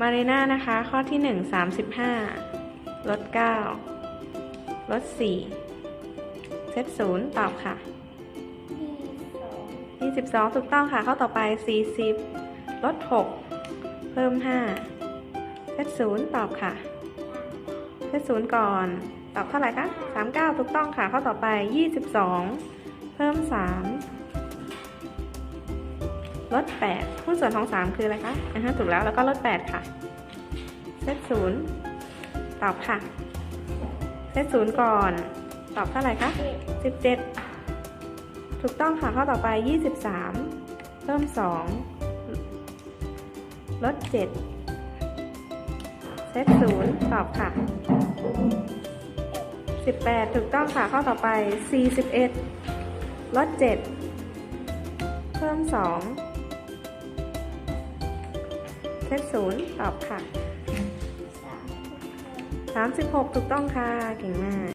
มารีน่านะคะ ข้อที่หนึ่งสามสิบห้าลดเก้าลดสี่เซตศูนย์ตอบค่ะที่สองยี่สิบสองถูกต้องค่ะ ข้อต่อไปสี่สิบลดหกเพิ่มห้าเซตศูนย์ตอบค่ะเซตศูนย์ก่อน ตอบเท่าไหร่คะสามเก้าถูกต้องค่ะ ข้อต่อไปยี่สิบสองเพิ่มสาม ลดแปดหุ้นส่วนของสามคืออะไรคะอ่าฮะถูกแล้วแล้วก็ลดแปดค่ะเซตศูนย์ตอบค่ะเซตศูนย์ก่อน ตอบเท่าไหร่คะเจ็ดสิบเจ็ดถูกต้องค่ะข้อต่อไปยี่สิบสามเพิ่มสองลดเจ็ดเซตศูนย์ตอบค่ะสิบแปดถูกต้องค่ะข้อต่อไปสี่สิบเอ็ดลดเจ็ดเพิ่มสอง เซตศูนย์ตอบค่ะสามสามสิบหกถูกต้องค่ะ เก่งมาก